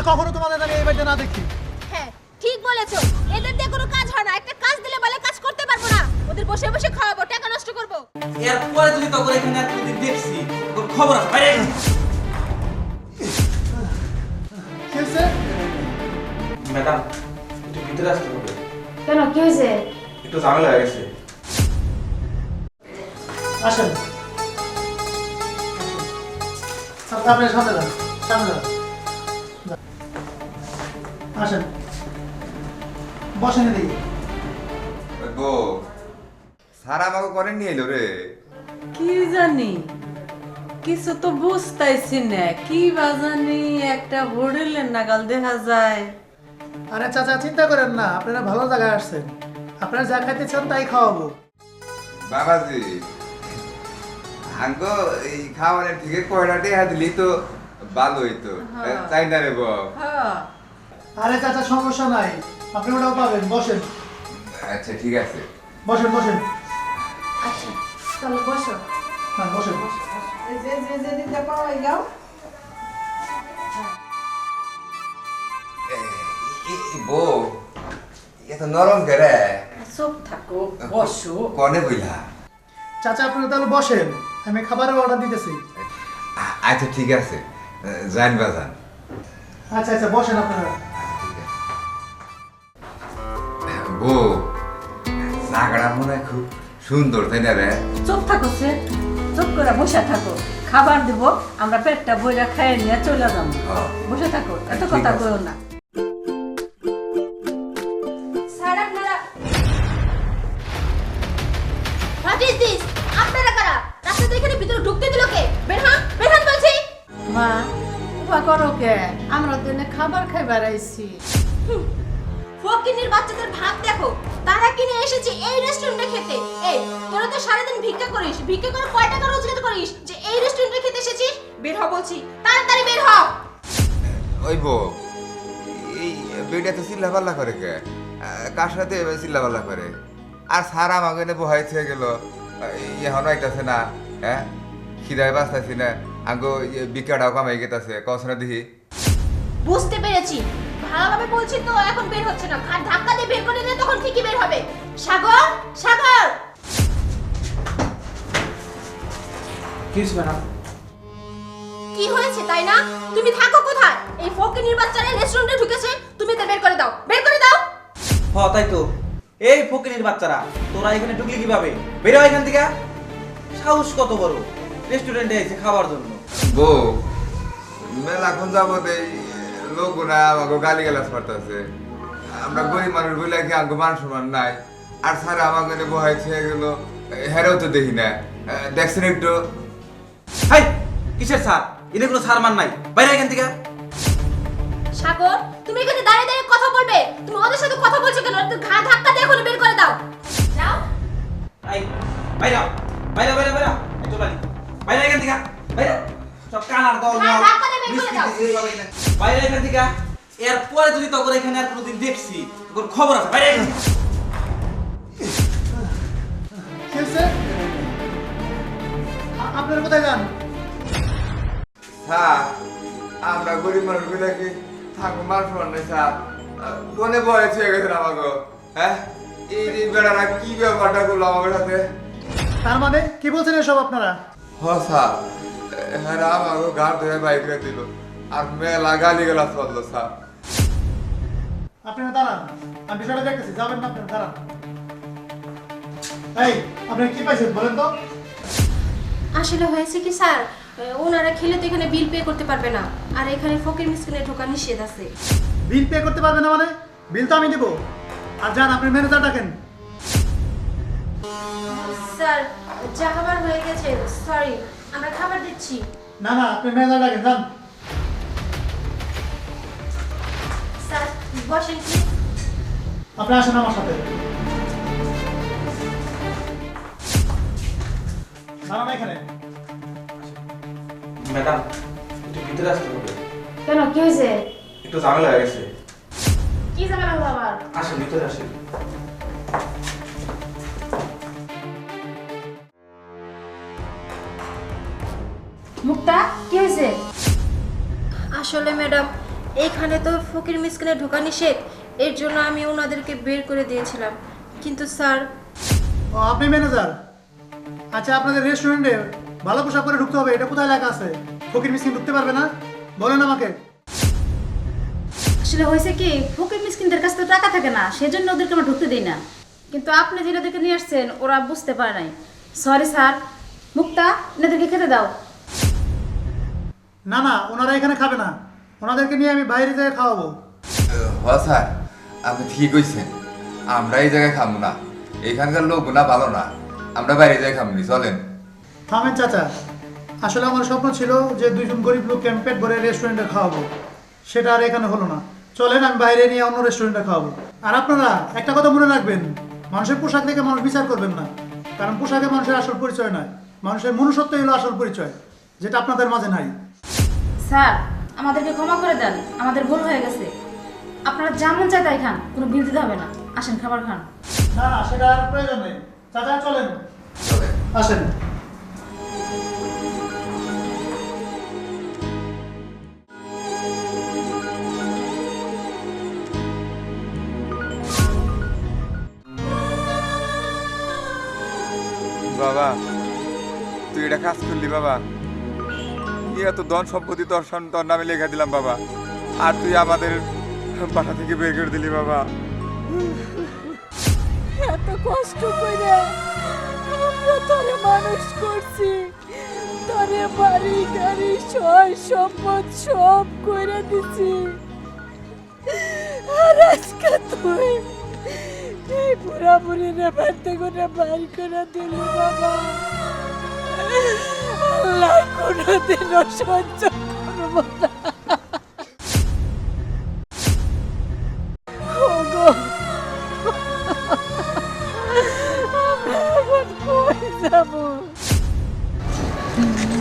আর কখনো তোমাদের আমি এই বাড়িতে না দেখি। হ্যাঁ ঠিক বলেছ। এদের দিয়ে কোনো কাজ হয় না। একটা কাজ দিলে বলে কাজ করতে পারব না। ওদের বসে বসে খাওয়াবো টাকা নষ্ট করব। এরপরে যদি তখন এখানে আর কোনোদিন দেখছি তোর খবর আছে বাইরে খেলছে ম্যাডাম একটু ভিতরে আসতে হবে। কেন কি হয়েছে? একটু ঝামেলা হয়ে গেছে। আসেন। আচ্ছা, আপনি সামনে যান। সামনে যান। আসেন। বসেন এদিকে। গো সারা আমাকে করে নিয়ে এলো রে। কি জানি? কিছু তো বুঝতেছি না কি বাজানি একটা হোটেলের নাগাল দেখা যায়। আরে চাচা চিন্তা করেন না আপনারা ভালো জায়গায় আসছেন। আপনারা যা খাইতে চান তাই খাওয়াবো। বাবাজি আঙ্গো এই খাওয়ানোর থেকে কয়টা টেহা দিলি তো ভালো হইতো হ্যাঁ। তাই না রে হ্যাঁ। আরে চাচা সমস্যা নাই। আপনি ওটাও পাবেন বসেন। আচ্ছা ঠিক আছে। বসেন বসেন। আচ্ছা বসো। না বসেন। এই যে যে যেদিনটা পাওয়াই যাও এ- এ- এ, বউ এত নরম কে রে চুপ থাকো বসো। কনে বইলা? চাচা আপনারা তাহলে বসেন। আমি খাবারের অর্ডার দিতেছি। আচ্ছা ঠিক আছে। আচ্ছা আচ্ছা বসেন আপনারা। জায়গাটা মনে হয় খুব সুন্দর তাই না রে? চুপ থাকো সে চুপ করে বসে থাকো। খাবার দিব আমরা পেটটা বইরা খাইয়ে নিয়ে চলে যাব। হ্যাঁ। বসে থাকো এত ঠিক কথা আছে। কইও না। স্যার আপনারা হোয়াট ইজ দিস আপনারা কারা? রাস্তাতে এখানে ভিতরে ঢুকতে দিল কে? বের হন বের হন বলছি। মা উপা করো কে? আমরা তো এনে খাবার খাইবার আইছি। ফকিনির বাচ্চাদের ভাব দেখো। তারা কিনে এসেছে এই রেস্টুরেন্টে খেতে। এই তোরা তো সারাদিন ভিক্ষা করিস। ভিক্ষা করে কয় টাকা রোজগার করিস? যে এই রেস্টুরেন্টে খেতে এসেছিস? বের হ বলছি। তাড়াতাড়ি বের হ। ওই বউ এই বেটা তো চিল্লা পাল্লা করে কে? কার সাথে এভাবে চিল্লা পাল্লা করে? আর সারা আমাকে এনে বহাই থেকে গেল। এখন আইতাছে না হ্যাঁ? খিদায় বাঁচতাছি না। আঙ্গো ইয়ে বিকাটাও কামাই গেতাছে। কস না দেখি বুঝতে পেরেছি। ভালোভাবে বলছি তো এখন বের হচ্ছে না। আর ধাক্কা দিয়ে বের করে দিলে তখন ঠিকই বের হবে। সাগর সাগর! কি ম্যাডাম? কি হয়েছে তাই না? তুমি থাকো কোথায়? এই ফকিনির বাচ্চারা রেস্টুরেন্টে ঢুকেছে তুমি তো বের করে দাও। বের করে দাও! হ তাই তো। এই ফকিনের বাচ্চারা তোরা এখানে ঢুকলি কীভাবে? বেরো এখান থেকে। সাহস কত বড়। রেস্টুরেন্টে এসে খাওয়ার জন্য। বউ মেলাক্ষণ যাবত এই লোকগুলা আমাকে গালি গালাজ করতেছে। আমরা গরিব মানুষ বলে কি আঙ্গো মান সম্মান নাই? আর সারা আমাকে বহাই থেকে গেল হেরেও তো দেখি না। দেখছেন একটু? হাই কিসের স্যার? এনে কোনো সার মান নাই। বাইরে এখান থেকে। সাগর তুমি এখানে দাঁড়িয়ে দাঁড়িয়ে কথা বলবে। তুমি ওদের সাথে কথা বলছো কেন? ঘা ধাক্কা দিয়ে এখন বের করে দাও। যাও। এই বাইরে। বাইরে বাইরে বাইরে এই বাইরে বাইরে এখান থেকে। বাইরে সব কানার দল। ধাক্কা বাইরে এখান থেকে এরপরে যদি তখন এখানে আর কোনোদিন দেখছি তোর খবর আছে বাইরে আপনারা কোথায় যান? হ্যাঁ আমরা গরিব মানুষ বলে কি থাকব মান সম্মান নাই স্যার? কোনে বয়স হয়ে গেছে আমাকে? হ্যাঁ? এই যে বেড়ারা কি ব্যাপারটা করল আমাদের সাথে? তার মানে কি বলছেন এসব আপনারা? হ স্যার। হ্যাঁ আমাকে ধরে বাইক রে দিল। আর মেলা গালি গেলা চলল স্যার আপনারা দাঁড়ান আমি বিষয়টা দেখতেছি যাবেন না আপনারা দাঁড়ান। এই আপনারা কি পাইছেন বলেন তো? আসলে হয়েছে কি স্যার ওনারা খেলে তো এখানে বিল পে করতে পারবে না। আর এখানে ফকির মিসকিনে ঢোকা নিষেধ আছে। বিল পে করতে পারবেন না মানে? বিল তো আমি দিব। আর যান আপনি ম্যানেজার ডাকেন। স্যার যা খাবার হয়ে গেছে সরি আমরা খাবার দিচ্ছি। না না আপনি ম্যানেজার ডাকেন যান। স্যার বসেন কি আপনি আসেন আমার সাথে। দাঁড়ান এখানে। ম্যাডাম একটু ভিতরে আসতে হবে। কেন কি হয়েছে? একটু ঝামেলা হয়ে গেছে। কি ঝামেলা হলো আবার? আসেন ভিতরে আসেন। মুখটা কি হয়েছে? আসলে ম্যাডাম এইখানে তো ফকির মিসকিনে ঢোকা নিষেধ। এর জন্য আমি ওনাদেরকে বের করে দিয়েছিলাম। কিন্তু স্যার ও আপনি ম্যানেজার? আচ্ছা আপনাদের রেস্টুরেন্টে ভালো পোশাক করে ঢুকতে হবে এটা কোথায় লেখা আছে? ফকির মিসকিন ঢুকতে পারবে না? বলেন আমাকে। আসলে হয়েছে কি ফকির মিসকিনদের কাছে তো টাকা থাকে না সেজন্য ওদেরকে আমরা ঢুকতে দিই না। কিন্তু আপনি যেটা দেখে নিয়ে আসছেন ওরা বুঝতে পারে নাই। Sorry sir. মুক্তা এনাদেরকে খেতে দাও। না না ওনারা এখানে খাবে না। ওনাদেরকে নিয়ে আমি বাইরে যেয়ে খাওয়াবো। হ স্যার আপনি ঠিক কইছেন। আমরা এই জায়গায় খাব না। এখানকার লোক না ভালো না। আমরা বাইরে যাই খাবনি চলেন। থামেন চাচা। আসলে আমার স্বপ্ন ছিল যে দুইজন গরিব লোক ক্যাম্পেট পেট ভরে রেস্টুরেন্টে খাওয়াবো। সেটা আর এখানে হলো না। চলেন আমি বাইরে নিয়ে অন্য রেস্টুরেন্টে খাওয়াবো। আর আপনারা একটা কথা মনে রাখবেন মানুষের পোশাক দেখে মানুষ বিচার করবেন না। কারণ পোশাকে মানুষের আসল পরিচয় নয়। মানুষের মনুষ্যত্বই হলো আসল পরিচয় যেটা আপনাদের মাঝে নাই। স্যার আমাদেরকে ক্ষমা করে দেন। আমাদের ভুল হয়ে গেছে। আপনারা যেমন চাই তাই খান কোনো বিল দিতে হবে না। আসেন খাবার খান। না না সেটা আর প্রয়োজন নেই। চাচা চলেন চলেন। আসেন। বাবা তুই এটা কাজ করলি বাবা। ইয়া তো ধন সম্পত্তি তোর তোর নামে লেখা দিলাম, বাবা। আর তুই আমাদের বাসা থেকে বের করে দিলি, বাবা। এত কষ্ট করে আমরা তোরে মানুষ করছি। তোরে বাড়ি, গাড়ি, সয়, সম্পদ সব করে দিছি। আর আজকে তুই এই বুড়া বুড়ি রে বাড়তে করে বাড়ি করে দিলি, বাবা। আল্লাহ কোনোদিনও সহ্য করব না।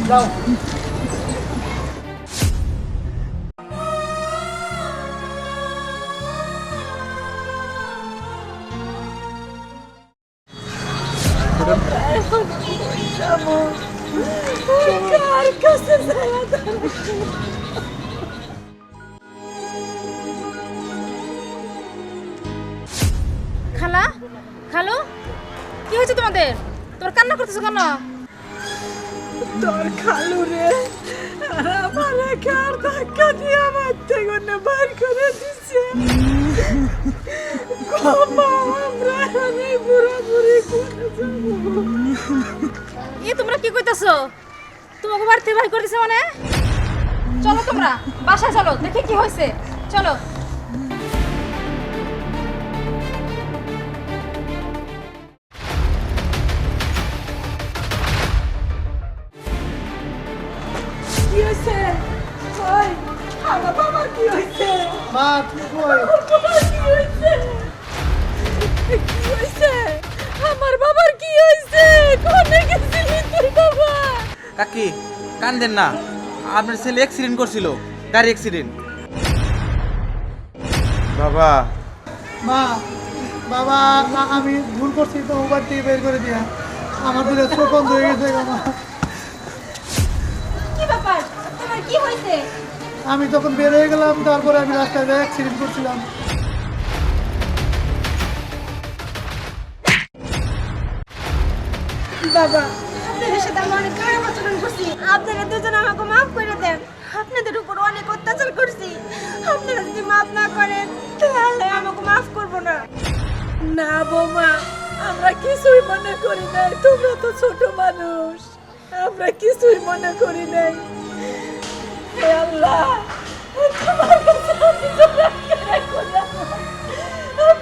যাও। হয়েছে তোমাদের? তোর কান্না করতেছো কেন? তোর খালু রে। আমার কার ধাক্কা দিয়ে আমার থেকে বাইর করে দিচ্ছে আমরা এখন বুড়া বুড়ি এ তোমরা কি কইতাছো? তোমাকে বাড়ি থেকে বাড়ি করে দিছে মানে? চলো তোমরা বাসায় চলো দেখি কি হয়েছে। চলো। আমার বাবার কি হয়েছে কোনে গেছিলি তুই বাবা কাকি কান্দেন না। আপনার ছেলে অ্যাক্সিডেন্ট করছিল গাড়ি অ্যাক্সিডেন্ট বাবা। মা বাবা আ- আমি ভুল করছি তো মোবাইল থেকে বের করে দিয়া। আমার দিলে চোখ বন্ধ হয়ে গেছে মা। কি ব্যাপার? তোমার কি হয়েছে? আমি তখন বের হয়ে গেলাম, তারপরে আমি রাস্তায় অ্যাক্সিডেন্ট করছিলাম বাবা আমি অনেক করছি। আপনারা দুজন আমাকে মাফ করে দেন। আপনাদের উপর অনেক অত্যাচার করছি। যদি মাফ না করেন, তাহলে আমাকে মাফ করব না। না আমরা কিছুই মনে করি নাই। তোমরা তো ছোট মানুষ। আমরা কিছুই মনে করি নাই। হে আল্লাহ তোমার কাছে আমি জোগাড় করে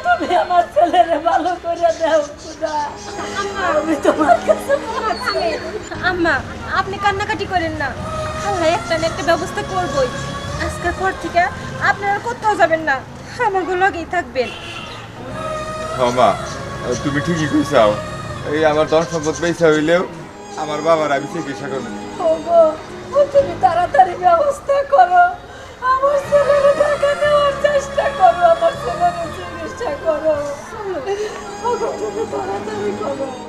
তুমি আমার ছেলেরে ভালো করে দাও খুদা। আমি তোমার কাছে আম্মা, আপনি কান্নাকাটি করেন না। আল্লাহ একটা না একটা ব্যবস্থা করবই। আজকের পর থেকে আপনারা কোথাও যাবেন না। আমাকে লগেই থাকবেন। মা তুমি ঠিকই কইছাও এই আমার ধন সম্পদ পয়সা হইলেও আমার বাবার আমি চিকিৎসা করব। তুমি তাড়াতাড়ি ব্যবস্থা করো। আমার ছেলের টাকা নেওয়ার চেষ্টা করো, আমার ছেলের চিকিৎসা করো। তুমি তাড়াতাড়ি করো।